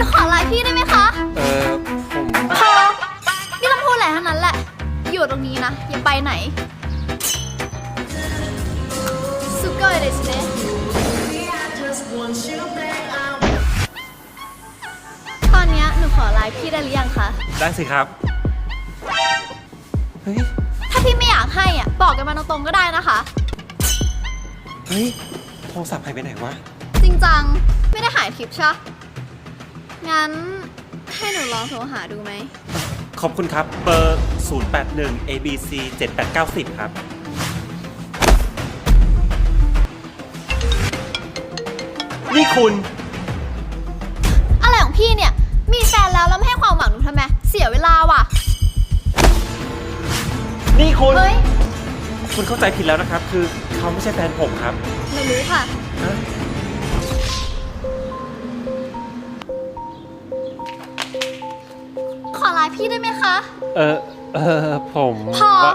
หนขอไลน์พี่ได้ไหมคะ เออผมพอไม่ต้องพูดอะไรทั้งนั้นแหละ อยู่ตรงนี้นะอย่าไปไหนสุกอยเลยสิเน ตอนนี้หนูขอไลน์พี่ได้หรือยังคะ ได้สิครับ เฮ้ย ถ้าพี่ไม่อยากให้อะบอกกันมาตรงๆก็ได้นะคะ เฮ้ย โทรศัพท์หายไปไหนวะ จริงจัง ไม่ได้หายคลิปใช่ปะ งั้นให้หนูลองโทรหาดูไหม ขอบคุณครับ เบอร์ 081 ABC 7890 ครับ นี่คุณ อะไรของพี่เนี่ย มีแฟนแล้วแล้วไม่ให้ความหวังหนูทำไม เสียเวลาว่ะ นี่คุณ เฮ้ย คุณเข้าใจผิดแล้วนะครับ คือเขาไม่ใช่แฟนผมครับ ไม่รู้ค่ะ ฮะ ขอไลน์พี่ได้ไหมคะ เออเออผมพอ ว่า